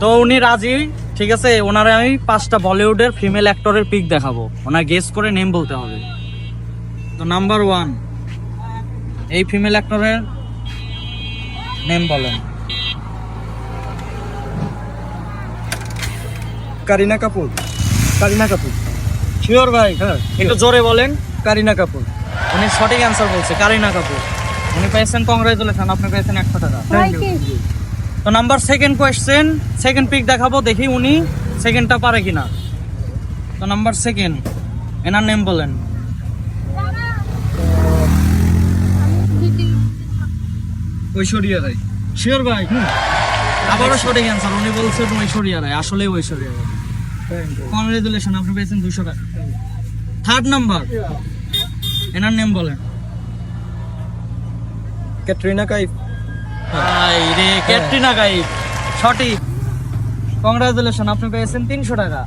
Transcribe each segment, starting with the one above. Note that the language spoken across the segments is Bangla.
তো উনি রাজি ঠিক আছে? ওনারে আমি পাঁচটা বলিউডের ফিমেল অ্যাক্টরের পিক দেখাবো। ওনার গেস করে নেম বলতে হবে। তো নাম্বার ওয়ান এই ফিমেল অ্যাক্টরের নেম বলেন। কারিনা কাপুর। কারিনা কাপুর। শিওর ভাই হ্যাঁ একটু জোরে বলেন। কারিনা কাপুর। উনি সঠিক অ্যান্সার বলছে কারিনা কাপুর। উনি পেয়েছেন কংগ্রেচুলেশন আপনি পেয়েছেন একশো টাকা। থ্যাংক ইউ তো number second question second pic দেখাবো দেখি উনি সেকেন্ডটা পারে কিনা। তো নাম্বার সেকেন্ড এনার নেম বলেন। ঐশ্বরিয়া রায়। শিওর ভাই আবারও সঠিক অ্যান্সার উনি বলছেন ঐশ্বরিয়া রায় আসলে ঐশ্বরিয়া রায়। কংগ্রেচুলেশন আপনি পেয়েছেন দুশো টাকা। থার্ড নাম্বার এনার নেম বলেন। ক্যাটরিনা কাইফ রে ক্যাটরিনা কাইফ সঠিক। কংগ্রাচুলেশন আপনি পেয়েছেন তিনশো টাকা।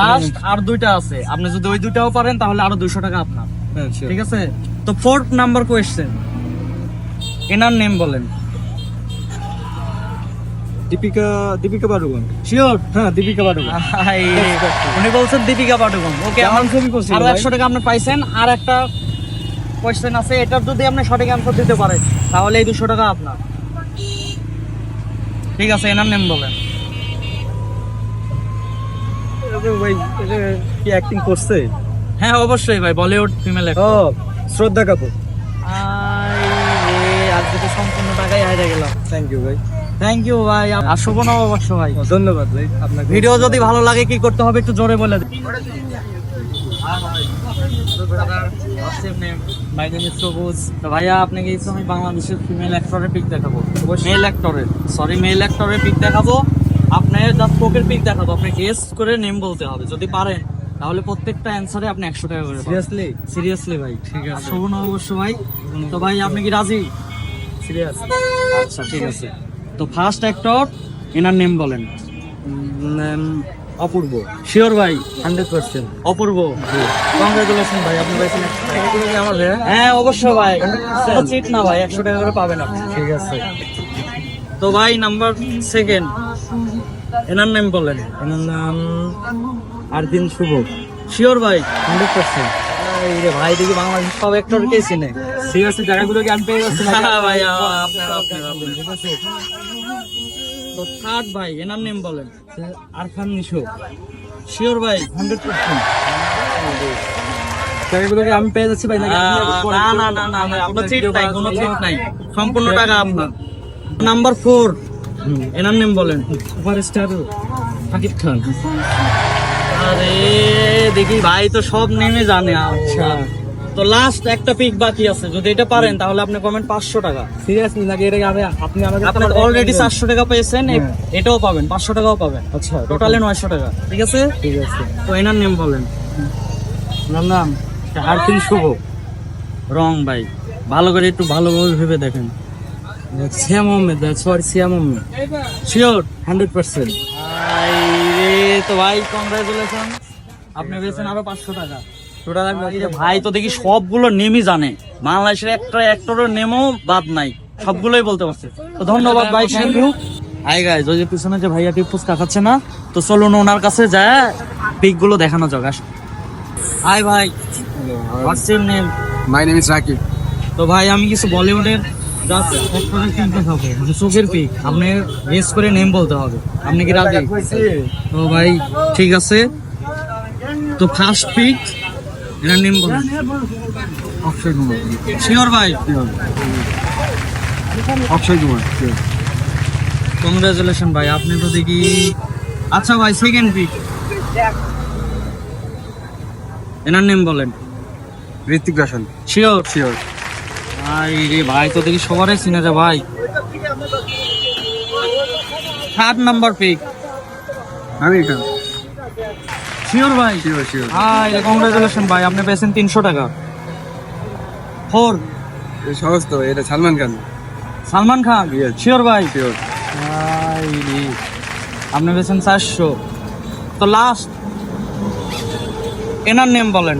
লাস্ট আর দুইটা আছে। আপনি যদি ওই দুইটাও পারেন তাহলে আরও দুশো টাকা আপনার। হ্যাঁ ঠিক আছে? তো ফোর্থ নাম্বার কোয়েশ্চেন এনার নেম বলেন। দীপিকা দীপিকা পাডুকোন। শিওর হ্যাঁ দীপিকা পাডুকোন। উনি বলছেন দীপিকা পাডুকোন। ওকে আমার ছবি করছিল আরও একশো টাকা আপনি পাইছেন আর একটা কোয়েশ্চেন আছে এটার যদি আপনি সঠিক অ্যান্সার দিতে পারেন তাহলে এই দুশো টাকা আপনার। ঠিক আছে এনার নেম বলেন। ভাই কি অ্যাক্টিং করছে? হ্যাঁ অবশ্যই ভাই বলিউড ফিমেল ও শ্রদ্ধা কাপুর। আজকে তো সম্পূর্ণ টাকাই গেলাম। থ্যাংক ইউ ভাই। থ্যাংক ইউ ভাই আর শুভ নববর্ষ ভাই। ধন্যবাদ ভাই আপনাকে। ভিডিও যদি ভালো লাগে কি করতে হবে একটু জোরে বলে দিন। মাই নেম ইজ সবুজ তো ভাইয়া আপনাকে এই সময় বাংলাদেশের ফিমেল অ্যাক্টরের পিক দেখাবো। মেল অ্যাক্টরের সরি মেল অ্যাক্টরের পিক দেখাবো। আপনার জাস্ট পোকের পিক দেখাবো। আপনি গেস করে নেম বলতে হবে। যদি পারেন তাহলে প্রত্যেকটা অ্যান্সারে আপনি একশো টাকা করে সিরিয়াসলি সিরিয়াসলি ভাই। ঠিক আছে। শুভ নববর্ষ ভাই। তো ভাই আপনি কি রাজি? সিরিয়াস আচ্ছা ঠিক আছে। তো ফার্স্ট অ্যাক্টর এনার নেম বলেন। অপূর্ব। শিওর ভাই হান্ড্রেড পার্সেন্ট অপূর্ব। কংগ্রেচুলেশন ভাই আপনি পাইছেন আমার ভাইয়া? হ্যাঁ অবশ্যই ভাই। চিট না ভাই একশো টাকা করে পাবেন আপনি। ঠিক আছে। তো ভাই নাম্বার সেকেন্ড এনার নেম বলেন। এনার নাম আরদিন শুভ। শিওর ভাই। হান্ড্রেড পার্সেন্ট ভাই দেখি বাংলাদেশ সব অ্যাক্টরকে চিনে। সিরিয়াসলি জায়গাগুলো আমি পেয়ে যাচ্ছি হ্যাঁ ভাই। আপনার আপনার। ঠিক আছে। তো থার্ড ভাই এনার নেম বলেন। আরফান নিশো। শিওর ভাই হান্ড্রেড পার্সেন্ট আমি পেয়ে যাচ্ছি ভাই নাকি? আপনি আবার পরে- না না না না আপনার চিট নাই কোনো চিট নাই। সম্পূর্ণ টাকা আপনার। Number four. এনার নেম বলেন। সুপারস্টার শাকিব খান। আরে দেখি ভাই তো সব নেমে জানে। আচ্ছা। তো লাস্ট একটা পিক বাকি আছে। যদি এটা পারেন তাহলে আপনি কমেন্ট পাঁচশো টাকা। সিরিয়াসলি নাকি এটা আমি আপনি আমাকে আপনার অলরেডি চারশো টাকা পেয়েছেন হ্যাঁ। এটাও পাবেন পাঁচশো টাকাও পাবেন। আচ্ছা টোটালে নয়শো টাকা ঠিক আছে? ঠিক আছে। তো এনার নেম বলেন। আমার নাম আরফিন শুভ? রং ভাই ভালো করে একটু ভালোভাবে ভেবে দেখেন। Siam Ahmed sorry Siam Ahmed sure hundred percent. তো ভাই কংগ্রাচুলেশন আপনি পেয়েছেন আরও পাঁচশো টাকা। ভাই তো দেখি সবগুলো নেমই জানে। বাংলাদেশের একটা অ্যাক্টরের নেমও বাদ নাই। সবগুলোই বলতে পারছে। তো ধন্যবাদ ভাই থ্যাংক ইউ হাই গাইজ ওই যে পিছনে যে ভাইয়া টিপুস কাকাচ্ছে না তো চলুন ওনার কাছে যায় পিকগুলো দেখানো যাক আস হাই ভাই what's your name my name is Rakib তো ভাই আমি কিছু বলিউডের যে চোখের পিক আপনি রেস করে নেম বলতে হবে। আপনি কি রাজি? তো ভাই ঠিক আছে। তো ফার্স্ট পিক এনার নেম বলুন অক্ষয় কুমার। শিওর ভাই? অক্ষয় কুমার কংগ্রাচুলেশন ভাই আপনি তো দেখি আচ্ছা ভাই সেকেন্ড পিক এনার নেম বলেন। ঋতিক রোশন। শিওর শিওর ভাই রে ভাই তো দেখি সবারই চিনে ভাই। Third number pic Aamir Khan sure ভাই? শিওর শিওর হাই কংগ্রাচুলেশন ভাই। আপনি পেয়েছেন তিনশো টাকা। ফোর? সহজ তো এটা সালমান খান। সালমান খান. শিওর ভাই। শিওর আপনি পেয়েছেন চারশো। তো লাস্ট এনার নেম বলেন।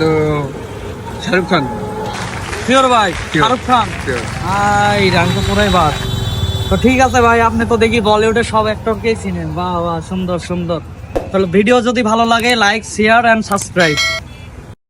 তো শাহরুখ খান। শিওর ভাই. শাহরুখ খান। আই রাং তো পুরাই বাদ তো ঠিক আছে ভাই আপনি তো দেখি বলিউডের সব অ্যাক্টরকেই চিনেন। বাহ বাহ সুন্দর সুন্দর। তাহলে ভিডিও যদি ভালো লাগে লাইক শেয়ার এন্ড সাবস্ক্রাইব